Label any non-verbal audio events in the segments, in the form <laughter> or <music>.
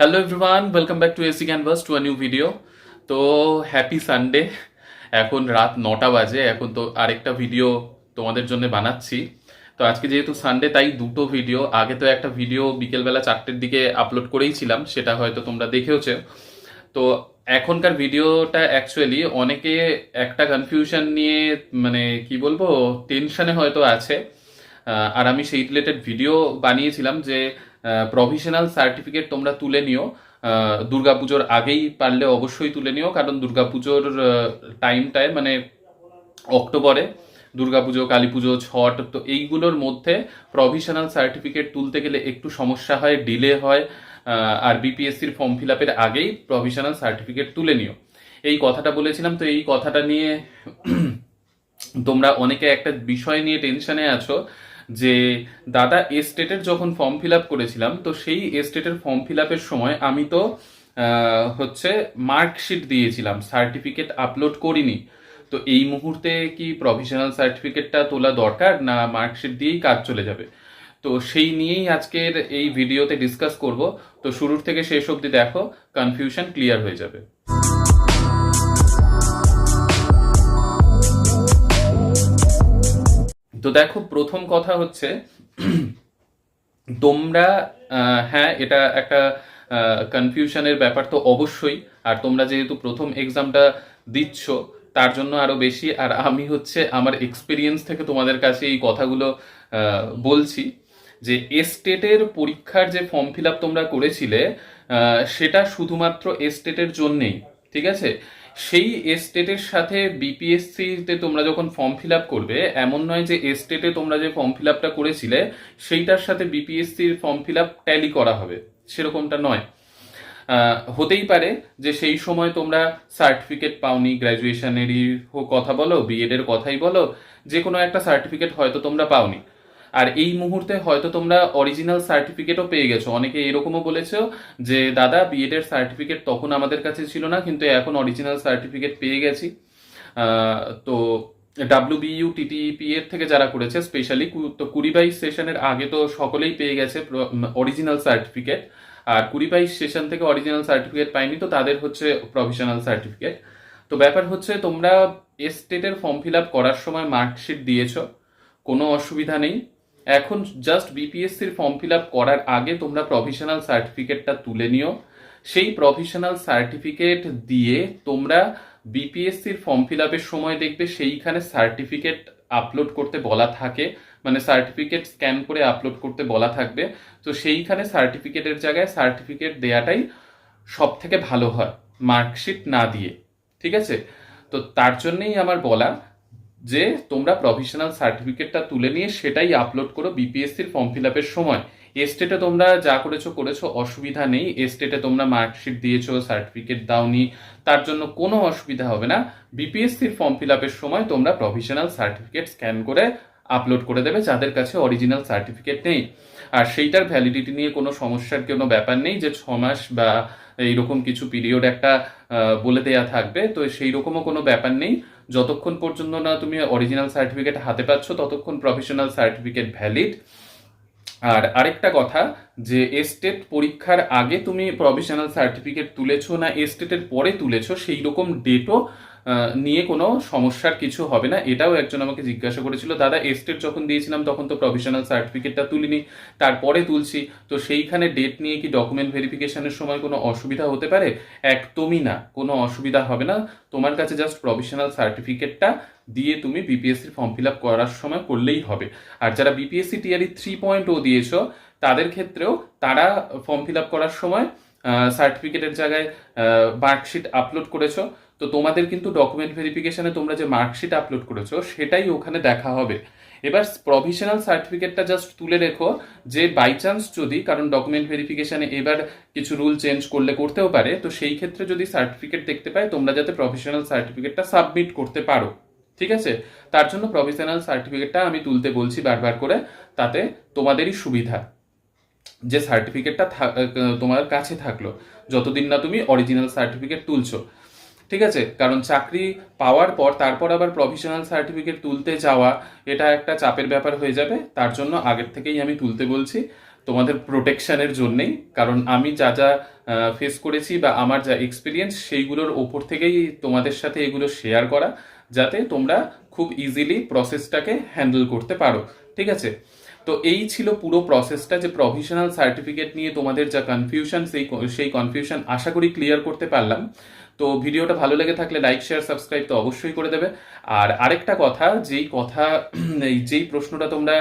Hello everyone welcome back to AC canvas to a new video তো happy Sunday এখন রাত নটা বাজে, এখন তো আরেকটা ভিডিও তোমাদের জন্য বানাচ্ছি। তো আজকে যেহেতু সানডে তাই দুটো ভিডিও আগে তো একটা ভিডিও বিকেলবেলা চারটের দিকে আপলোড করেইছিলাম সেটা হয়তো তোমরা দেখেওছে। তো এখনকার ভিডিওটা অ্যাকচুয়ালি অনেকে একটা কনফিউশন নিয়ে মানে কি বলব টেনশনে হয়তো আছে। আর আমি সেই রিলেটেড ভিডিও বানিয়েছিলাম যে প্রভিশনাল সার্টিফিকেট তোমরা তুলে নিও। দুর্গাপুজোর আগেই পারলে অবশ্যই তুলে নিও, কারণ দুর্গাপুজোর টাইমটায় মানে অক্টোবরে দুর্গাপুজো কালী পুজো ছট, তো এইগুলোর মধ্যে প্রভিশনাল সার্টিফিকেট তুলতে গেলে একটু সমস্যা হয় ডিলে হয়। আর বিপিএসসির ফর্ম ফিল আপের আগেই প্রভিশনাল সার্টিফিকেট তুলে নিও। এই কথাটা বলেছিলাম, তো এই কথাটা নিয়ে <clears throat> তোমরা অনেকে একটা বিষয় নিয়ে টেনশনে আছো যে দাদা এস্টেটের যখন ফর্ম ফিল আপ করেছিলাম, তো সেই এস্টেটের ফর্ম ফিল আপের সময় আমি তো হচ্ছে মার্কশিট দিয়েছিলাম সার্টিফিকেট আপলোড করিনি। তো এই মুহূর্তে কি প্রভিশনাল সার্টিফিকেটটা তোলা দরকার না মার্কশিট দিয়েই কাজ চলে যাবে? তো সেই নিয়েই আজকের এই ভিডিওতে ডিসকাস করব। তো শুরুর থেকে শেষ অবধি দেখো কনফিউশন ক্লিয়ার হয়ে যাবে। তো দেখো, প্রথম কথা হচ্ছে, তোমরা হ্যাঁ এটা একটা কনফিউশনের ব্যাপার তো অবশ্যই, আর তোমরা যেহেতু প্রথম এক্সামটা দিচ্ছ, তার জন্য আরও বেশি, আর আমি হচ্ছে আমার এক্সপিরিয়েন্স থেকে তোমাদের কাছে এই কথাগুলো বলছি যে এস্টেটের পরীক্ষার যে ফর্ম ফিল আপ তোমরা করেছিলে সেটা শুধুমাত্র এস্টেটের জন্যেই, ঠিক আছে? সেই এস্টেটের সাথে বিপিএসসি তে তোমরা যখন ফর্ম ফিল আপ করবে, এমন নয় যে এস্টেটে তোমরা যে ফর্ম ফিল আপটা করেছিলে, সেইটার সাথে বিপিএসসির ফর্ম ফিল আপ ট্যালি করা হবে। সেরকমটা নয়। হতেই পারে যে সেই সময় তোমরা সার্টিফিকেট পাওনি গ্র্যাজুয়েশনেরই কথা বলো বিএড এর কথাই বলো, যে কোনো একটা সার্টিফিকেট হয়তো তোমরা পাওনি। আর এই মুহূর্তে হয়তো তোমরা অরিজিনাল সার্টিফিকেটও পেয়ে গেছো। অনেকে এরকমও বলেছ যে, দাদা বিএড এর সার্টিফিকেট তখন আমাদের কাছে ছিল না, কিন্তু এখন অরিজিনাল সার্টিফিকেট পেয়ে গেছি। তো ডাব্লিউ বিইউ টিটিপি এর থেকে যারা করেছে স্পেশালি তো কুড়ি বাইশ সেশনের আগে তো সকলেই পেয়ে গেছে অরিজিনাল সার্টিফিকেট আর কুড়ি বাইশ সেশন থেকে অরিজিনাল সার্টিফিকেট পাইনি, তো তাদের হচ্ছে প্রভিশনাল সার্টিফিকেট তো ব্যাপার হচ্ছে, তোমরা এস্টেটের ফর্ম ফিল আপ করার সময় মার্কশিট দিয়েছ, কোনো অসুবিধা নেই। এখন জাস্ট বিপিএসসির ফর্ম ফিল আপ করার আগে তোমরা প্রভিশনাল সার্টিফিকেটটা তুলে নিও। সেই প্রভিশনাল সার্টিফিকেট দিয়ে তোমরা বিপিএসসির ফর্ম ফিল আপের সময় দেখবে সেইখানে সার্টিফিকেট আপলোড করতে বলা থাকে। মানে সার্টিফিকেট স্ক্যান করে আপলোড করতে বলা থাকবে। তো সেইখানে সার্টিফিকেটের জায়গায় সার্টিফিকেট দেয়াটাই সব থেকে ভালো হয় মার্কশিট না দিয়ে। ঠিক আছে? তো তার জন্যেই আমার বলা যে তোমরা প্রফেশনাল সার্টিফিকেটটা তুলে নিয়ে সেটাই আপলোড করো বিপিএসসির ফর্ম ফিল আপের সময়। এস্টেটে তোমরা যা করেছ করেছ, অসুবিধা নেই। এস্টেটে তোমরা মার্কশিট দিয়েছ সার্টিফিকেট দাওনি, তার জন্য কোনো অসুবিধা হবে না। বিপিএসসির ফর্ম ফিল আপের সময় তোমরা প্রফেশনাল সার্টিফিকেট স্ক্যান করে আপলোড করে দেবে যাদের কাছে অরিজিনাল সার্টিফিকেট নেই। আর সেইটার ভ্যালিডিটি নিয়ে কোনো সমস্যার কোনো ব্যাপার নেই যে ছ মাস বা এইরকম কিছু পিরিয়ড একটা বলে দেয়া থাকবে। তো সেই রকমও কোনো ব্যাপার নেই। যতক্ষণ পর্যন্ত না তুমি অরিজিনাল সার্টিফিকেট হাতে পাচ্ছ, ততক্ষণ প্রফেশনাল সার্টিফিকেট ভ্যালিড আর আরেকটা কথা যে এস্টেট পরীক্ষার আগে তুমি প্রফেশনাল সার্টিফিকেট তুলেছো না এস্টেটের পরে তুলেছো সেই রকম ডেটও নিয়ে কোনো সমস্যার কিছু হবে না। এটাও একজন আমাকে জিজ্ঞাসা করেছিল, দাদা এস্টেট যখন দিয়েছিলাম তখন তো প্রভিশনাল সার্টিফিকেটটা তুলিনি, তারপরে তুলছি। তো সেইখানে ডেট নিয়ে কি ডকুমেন্ট ভেরিফিকেশনের সময় কোনো অসুবিধা হতে পারে? একদমই না, কোনো অসুবিধা হবে না। তোমার কাছে জাস্ট প্রভিশনাল সার্টিফিকেটটা দিয়ে তুমি বিপিএসসির ফর্ম ফিল আপ করার সময় করলেই হবে। আর যারা BPSC TRE three point o দিয়েছ, তাদের ক্ষেত্রেও তারা ফর্ম ফিল আপ করার সময় সার্টিফিকেটের জায়গায় মার্কশিট আপলোড করেছ। তো তোমাদের কিন্তু ডকুমেন্ট ভেরিফিকেশনে তোমরা যে মার্কশিট আপলোড করেছ, সেটাই ওখানে দেখা হবে। এবার প্রভিশনাল সার্টিফিকেটটা জাস্ট তুলে রেখো, যে বাই চান্স যদি, কারণ ডকুমেন্ট ভেরিফিকেশনে এবার কিছু রুল চেঞ্জ করলে করতেও পারে, তো সেই ক্ষেত্রে যদি সার্টিফিকেট দেখতে পাই তোমরা যাতে প্রফেশনাল সার্টিফিকেটটা সাবমিট করতে পারো। ঠিক আছে? তার জন্য প্রফেশনাল সার্টিফিকেটটা আমি তুলতে বলছি বারবার করে, তাতে তোমাদেরই সুবিধা। যে সার্টিফিকেটটা তোমার কাছে থাকল, যতদিন না তুমি অরিজিনাল সার্টিফিকেট তুলছো। ঠিক আছে? কারণ চাকরি পাওয়ার পর তারপর আবার প্রফেশনাল সার্টিফিকেট তুলতে যাওয়া, এটা একটা চাপের ব্যাপার হয়ে যাবে। তার জন্য আগের থেকেই আমি তুলতে বলছি, তোমাদের প্রোটেকশনের জন্যেই। কারণ আমি যা যা ফেস করেছি বা আমার যা এক্সপিরিয়েন্স সেইগুলোর ওপর থেকেই তোমাদের সাথে এগুলো শেয়ার করা, যাতে তোমরা খুব ইজিলি প্রসেসটাকে হ্যান্ডেল করতে পারো। ঠিক আছে? তো এই ছিল পুরো প্রসেসটা যে প্রভিশনাল সার্টিফিকেট নিয়ে তোমাদের যা কনফিউশন সেই সেই কনফিউশন আশা করি ক্লিয়ার করতে পারলাম। তো ভিডিওটা ভালো লেগে থাকলে লাইক শেয়ার সাবস্ক্রাইব তো অবশ্যই করে দেবে। আর আরেকটা কথা, যেই কথা যেই প্রশ্নটা তোমরা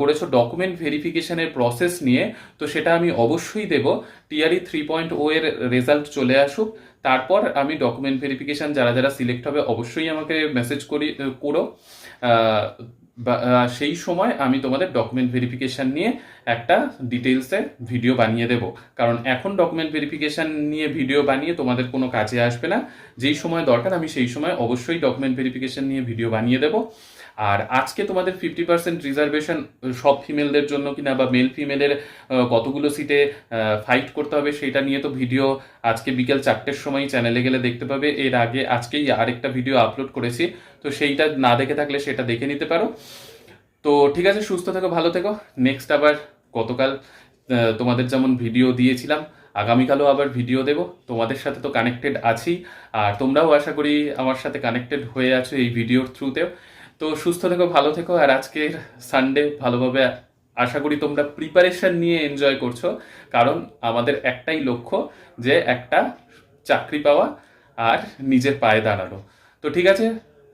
করেছ ডকুমেন্ট ভেরিফিকেশনের প্রসেস নিয়ে, তো সেটা আমি অবশ্যই দেব। টিআরই থ্রি পয়েন্ট ও এর রেজাল্ট চলে আসুক। তারপর আমি ডকুমেন্ট ভেরিফিকেশন যারা যারা সিলেক্ট হবে অবশ্যই আমাকে মেসেজ করি করো। সেই সময় আমি তোমাদের ডকুমেন্ট ভেরিফিকেশন নিয়ে একটা ডিটেলসে ভিডিও বানিয়ে দেব। কারণ এখন ডকুমেন্ট ভেরিফিকেশন নিয়ে ভিডিও বানিয়ে তোমাদের কোনো কাজে আসবে না। যেই সময় দরকার, আমি সেই সময় অবশ্যই ডকুমেন্ট ভেরিফিকেশন নিয়ে ভিডিও বানিয়ে দেব। আর আজকে তোমাদের ফিফটি পার্সেন্ট রিজার্ভেশন সব ফিমেলদের জন্য কিনা বা মেল ফিমেলের কতগুলো সিটে ফাইট করতে হবে সেটা নিয়ে তো ভিডিও আজকে বিকেল চারটের সময় চ্যানেলে গেলে দেখতে পাবে। এর আগে আজকেই আরেকটা ভিডিও আপলোড করেছি। তো সেইটা না দেখে থাকলে সেটা দেখে নিতে পারো। তো ঠিক আছে, সুস্থ থেকো, ভালো থেকো। নেক্সট আবার গতকাল তোমাদের যেমন ভিডিও দিয়েছিলাম, আগামীকালও আবার ভিডিও দেব। তোমাদের সাথে তো কানেক্টেড আছি, আর তোমরাও আশা করি আমার সাথে কানেক্টেড হয়ে আছো এই ভিডিওর থ্রুতেও তো সুস্থ থেকো, ভালো থেকো, আর আজকের সানডে ভালোভাবে আশা করি তোমরা প্রিপারেশন নিয়ে এনজয় করছ। কারণ আমাদের একটাই লক্ষ্য যে একটা চাকরি পাওয়া আর নিজের পায়ে দাঁড়ানো। তো ঠিক আছে